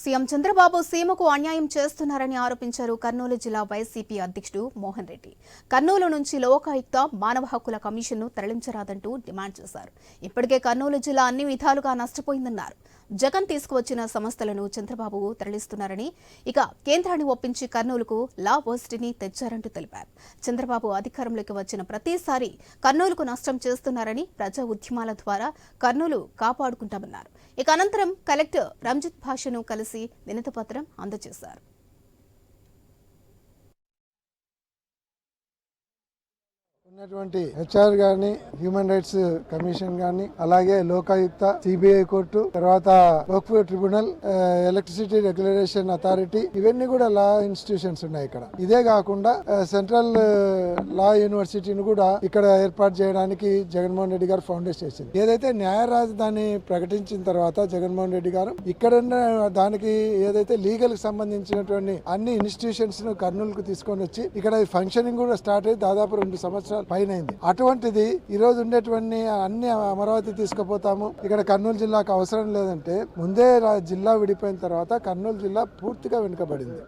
CM Chandrababu సీమకు అన్యాయం చేస్తున్నారని ఆరోపించారు కర్నూలు జిల్లా వైసీపీ అధ్యక్షుడు మోహన్ రెడ్డి. కర్నూలు నుంచి లోకాయుక్త మానవ హక్కుల కమిషన్ను తరలించరాదంటూ డిమాండ్ చేశారు. ఇప్పటికే కర్నూలు జిల్లా అన్ని విధాలుగా నష్టపోయిందన్నారు. జగన్ తీసుకువచ్చిన సంస్థలను చంద్రబాబు తరలిస్తున్నారని ఇక కేంద్రాన్ని ఒప్పించి కర్నూలుకు లా వర్సిటీని తెచ్చారంటూ తెలిపారు. చంద్రబాబు అధికారంలోకి వచ్చిన ప్రతిసారి కర్నూలుకు నష్టం చేస్తున్నారని ప్రజా ఉద్యమాల ద్వారా కర్నూలు కాపాడుకుంటామన్నారు. ఇక అనంతరం కలెక్టర్ రంజిత్ భాషను కలిసి వినతిపత్రం అందజేశారు. ఉన్నటువంటి హెచ్ఆర్ గాని హ్యూమన్ రైట్స్ కమిషన్ గాని అలాగే లోకాయుక్త సిబిఐ కోర్టు తర్వాత work tribunal electricity regulation authority ఇవన్నీ కూడా లా ఇన్స్టిట్యూషన్స్ ఉన్నాయి ఇక్కడ. ఇదే కాకుండా సెంట్రల్ లా యూనివర్సిటీని కూడా ఇక్కడ ఏర్పాటు చేయడానికి జగన్మోహన్ రెడ్డి గారు ఫౌండేషన్ చేసింది. ఏదైతే న్యాయ రాజధాని ప్రకటించిన తర్వాత జగన్మోహన్ రెడ్డి గారు ఇక్కడ ఉన్న దానికి ఏదైతే లీగల్కి సంబంధించినటువంటి అన్ని ఇన్స్టిట్యూషన్స్ను కర్నూలుకు తీసుకొని వచ్చి ఇక్కడ ఫంక్షనింగ్ కూడా స్టార్ట్ అయ్యి దాదాపు రెండు సంవత్సరాలు పైన అయింది అటువంటిది ఈ రోజు ఉండేటువంటి అన్ని అమరావతి తీసుకుపోతాము. ఇక్కడ కర్నూలు జిల్లాకు అవసరం లేదంటే ముందే రా- జిల్లా విడిపోయిన తర్వాత కర్నూలు జిల్లా పూర్తిగా వెనుకబడింది.